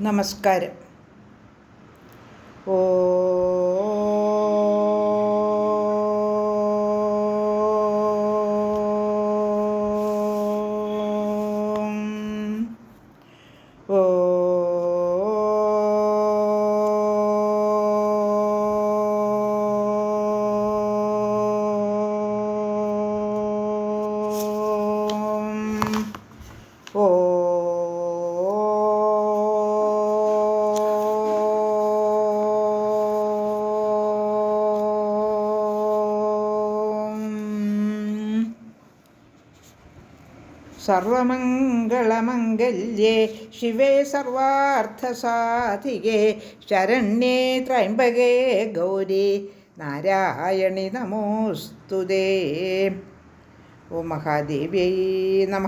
നമസ്കാരം. ഓ സർവമംഗളമംഗല്യേ ശിവേ സർവാർത്ഥസാധികേ ശരണ്യേ ത്രൈംബകേ ഗൗരി നാരായണി നമോസ്തുതേ ഓ മഹാദേവ്യൈ നമ.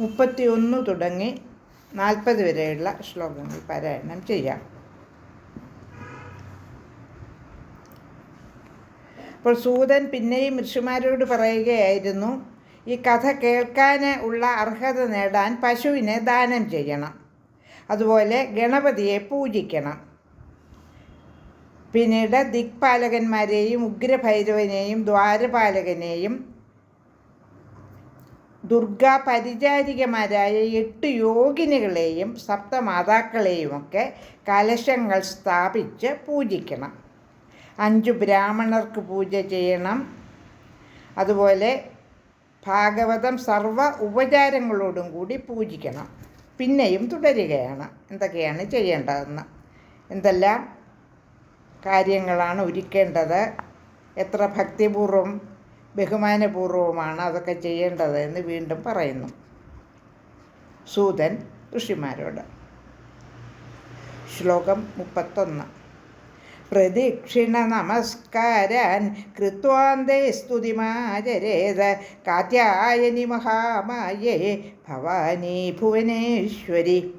മുപ്പത്തിയൊന്ന് തുടങ്ങി. നാൽപ്പത് വരെയുള്ള ശ്ലോകങ്ങൾ പാരായണം ചെയ്യാം. അപ്പോൾ സൂതൻ പിന്നെയും ഋഷിമാരോട് പറയുകയായിരുന്നു ഈ കഥ കേൾക്കാൻ ഉള്ള അർഹത നേടാൻ പശുവിനെ ദാനം ചെയ്യണം. അതുപോലെ ഗണപതിയെ പൂജിക്കണം. പിന്നീട് ദിക്പാലകന്മാരെയും ഉഗ്രഭൈരവനെയും ദ്വാരപാലകനെയും ദുർഗാ പരിചാരികമാരായ എട്ട് യോഗിനികളെയും സപ്തമാതാക്കളെയുമൊക്കെ കലശങ്ങൾ സ്ഥാപിച്ച് പൂജിക്കണം. അഞ്ച് ബ്രാഹ്മണർക്ക് പൂജ ചെയ്യണം. അതുപോലെ ഭാഗവതം സർവ ഉപചാരങ്ങളോടും കൂടി പൂജിക്കണം. പിന്നെയും തുടരുകയാണ്. എന്തൊക്കെയാണ് ചെയ്യേണ്ടതെന്ന്. എന്തെല്ലാം കാര്യങ്ങളാണ് ഒരുക്കേണ്ടത്? എത്ര ഭക്തിപൂർവം ബഹുമാനപൂർവമാണ് അതൊക്കെ ചെയ്യേണ്ടത് എന്ന് വീണ്ടും പറയുന്നു. സൂതൻ ഋഷിമാരോട്. ശ്ലോകം മുപ്പത്തൊന്ന്. പ്രദക്ഷിണ നമസ്കാരാൻ കൃത്വാന്തേ സ്തുതിമാചരേത് കാത്യായനി മഹാമായേ ഭവാനി ഭുവനേശ്വരി.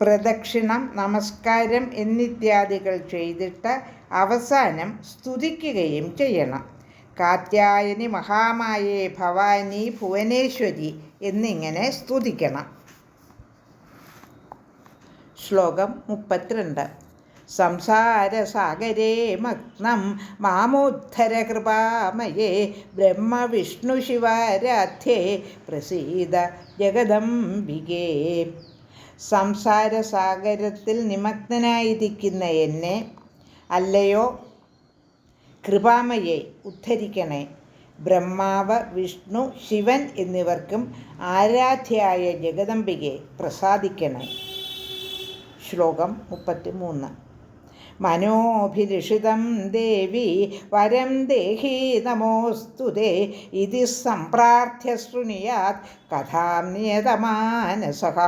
പ്രദക്ഷിണം നമസ്കാരം എന്നിത്യാദികൾ ചെയ്തിട്ട് അവസാനം സ്തുതിക്കുകയും ചെയ്യണം. കാത്യായനി മഹാമായേ ഭവാനി ഭുവനേശ്വരി എന്നിങ്ങനെ സ്തുതിക്കണം. ശ്ലോകം മുപ്പത്തിരണ്ട്. സംസാരസാഗരേ മഗ്നം മാമോദ്ധര കൃപാമയേ ബ്രഹ്മവിഷ്ണുശിവാരാധ്യേ പ്രസീത ജഗദംബികേ. സംസാരസാഗരത്തിൽ നിമഗ്നനായിരിക്കുന്ന എന്നെ അല്ലയോ? കൃപാമയെ ഉദ്ധരിക്കണേ. ബ്രഹ്മാവ് വിഷ്ണു ശിവൻ എന്നിവർക്കും ആരാധ്യയായ ജഗദംബികെ പ്രസാദിക്കണേ. ശ്ലോകം മുപ്പത്തി മൂന്ന് മനോഭിലിഷിതം ദേവി വരം ദേഹി നമോസ്തുതേ ഇതി സംപ്രാർത്ഥ്യ ശൃണിയാത് കഥാം നിയതമാനസഹ.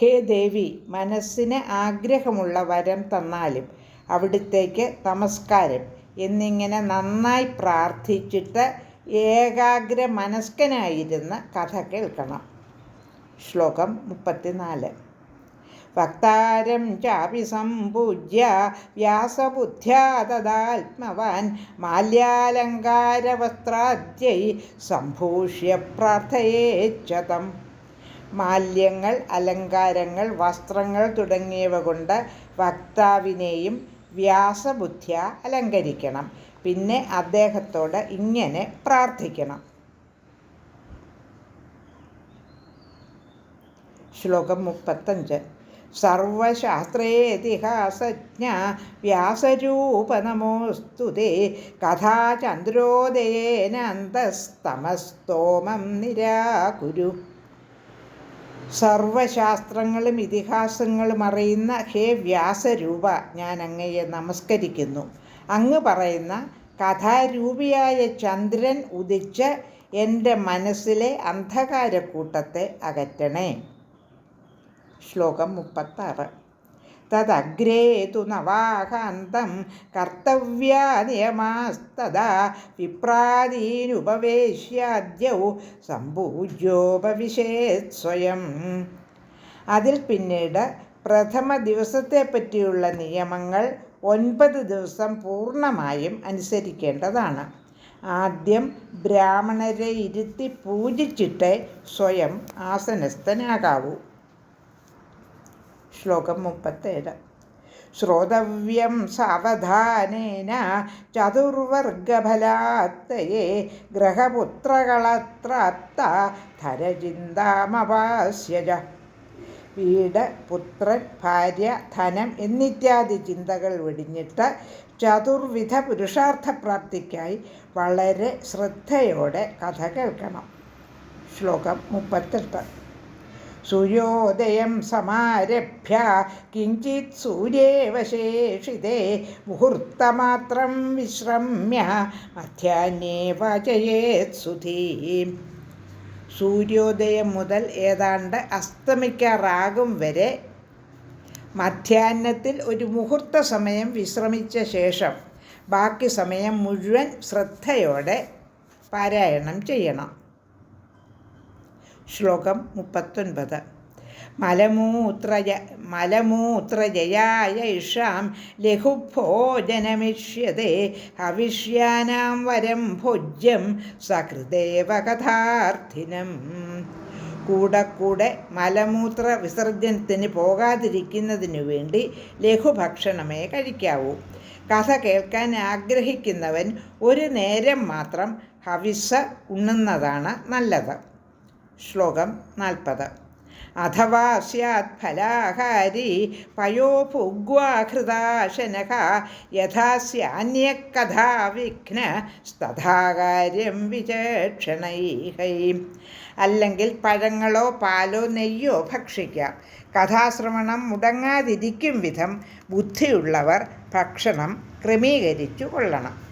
ഹേ ദേവി മനസ്സിന് ആഗ്രഹമുള്ള വരം തന്നാലും അവിടുത്തേക്ക് നമസ്കാരം എന്നിങ്ങനെ നന്നായി പ്രാർത്ഥിച്ചിട്ട് ഏകാഗ്ര മനസ്കനായിരുന്ന കഥ കേൾക്കണം. ശ്ലോകം മുപ്പത്തിനാല്. വക്താരം ചാപി സമ്പൂജ്യ വ്യാസബുദ്ധ്യാ തദാത്മവാൻ മാല്യാലങ്കാരവസ്ത്രാദ്യൈ സംഭൂഷ്യ പ്രാർത്ഥയേച്ചതം മാല്യങ്ങൾ അലങ്കാരങ്ങൾ വസ്ത്രങ്ങൾ തുടങ്ങിയവ കൊണ്ട് വക്താവിനെയും വ്യാസബുദ്ധ്യ അലങ്കരിക്കണം. പിന്നെ അദ്ദേഹത്തോട് ഇങ്ങനെ പ്രാർത്ഥിക്കണം. ശ്ലോകം മുപ്പത്തഞ്ച്. സർവശാസ്ത്രേതിഹാസജ്ഞ വ്യാസരൂപ നമോസ്തുതേ കഥാചന്ദ്രോദയേനന്തസ്തമസ്തോമം നിരാകുരു. സർവശാസ്ത്രങ്ങളും ഇതിഹാസങ്ങളും അറിയുന്ന ഹേ വ്യാസരൂപ ഞാൻ അങ്ങയെ നമസ്കരിക്കുന്നു. അങ്ങ് പറയുന്ന കഥാരൂപിയായ ചന്ദ്രൻ ഉദിച്ച് എന്റെ മനസ്സിലെ അന്ധകാരക്കൂട്ടത്തെ അകറ്റണേ. ശ്ലോകം മുപ്പത്താറ്. തദഗ്രേ തു നവാകാന്തം കർത്തവ്യാനിയമാസ്തദാ വിപ്രാദീനുപവേശ്യാദ്യൗ സമ്പൂജ്യോപവിശേത് സ്വയം. അതിൽ പിന്നീട് പ്രഥമ ദിവസത്തെ പറ്റിയുള്ള നിയമങ്ങൾ ഒൻപത് ദിവസം പൂർണമായും അനുസരിക്കേണ്ടതാണ്. ആദ്യം ബ്രാഹ്മണരെ ഇരുത്തി പൂജിച്ചിട്ടേ സ്വയം ആസനസ്ഥനാകാവൂ. ശ്ലോകം മുപ്പത്തേഴ്. ശ്രോതവ്യം സാവധാനേന ചതുർവർഗഫലാത്തയെ ഗ്രഹപുത്രകളത്രാത്ത ധരചിന്താമപാസ്യജ വീട് പുത്രൻ ഭാര്യ ധനം എന്നിത്യാദി ചിന്തകൾ വെടിഞ്ഞിട്ട് ചതുർവിധ പുരുഷാർത്ഥപ്രാപ്തിക്കായി വളരെ ശ്രദ്ധയോടെ കഥ കേൾക്കണം. ശ്ലോകം മുപ്പത്തെട്ട്. സൂര്യോദയം സമാരഭ്യ കിഞ്ചിത് സൂര്യേവശേഷിതേ മുഹൂർത്തമാത്രം വിശ്രമ്യ മധ്യാഹ്നേ വാചയേത് സുധീം. സൂര്യോദയം മുതൽ ഏതാണ്ട് അസ്തമിക്കാറാകും വരെ മധ്യാഹ്നത്തിൽ ഒരു മുഹൂർത്ത സമയം വിശ്രമിച്ച ശേഷം ബാക്കി സമയം മുഴുവൻ ശ്രദ്ധയോടെ പാരായണം ചെയ്യണം. ശ്ലോകം മുപ്പത്തൊൻപത്. മലമൂത്രജ മലമൂത്രജയായ ഇഷാം ലഘുഭോജനമിഷ്യതേ ഹവിഷ്യാനാം വരം ഭോജ്യം സകൃദേവ കഥാർത്ഥിനം കൂടെ കൂടെ മലമൂത്ര വിസർജനത്തിന് പോകാതിരിക്കുന്നതിനു വേണ്ടി ലഘുഭക്ഷണമേ കഴിക്കാവൂ. കഥ കേൾക്കാൻ ആഗ്രഹിക്കുന്നവൻ ഒരു നേരം മാത്രം ഹവിസ ഉണ്ണുന്നതാണ് നല്ലത്. ശ്ലോകം നാൽപ്പത്. അഥവാ സ്യാത് ഫലാഹാരി പയോ യഥാ യഥാസ്യാന്യകഥാ വിഘ്ന വിചക്ഷണൈഹൈ. അല്ലെങ്കിൽ പഴങ്ങളോ പാലോ നെയ്യോ ഭക്ഷിക്കാം. കഥാശ്രവണം മുടങ്ങാതിരിക്കും വിധം ബുദ്ധിയുള്ളവർ ഭക്ഷണം ക്രമീകരിച്ചു കൊള്ളണം.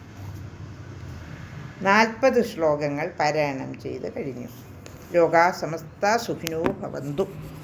നാൽപ്പത് ശ്ലോകങ്ങൾ പാരായണം ചെയ്ത് കഴിഞ്ഞു. ಯೋಗ ಸಮಸ್ತ ಸುಖಿನೋ ಭವಂತು.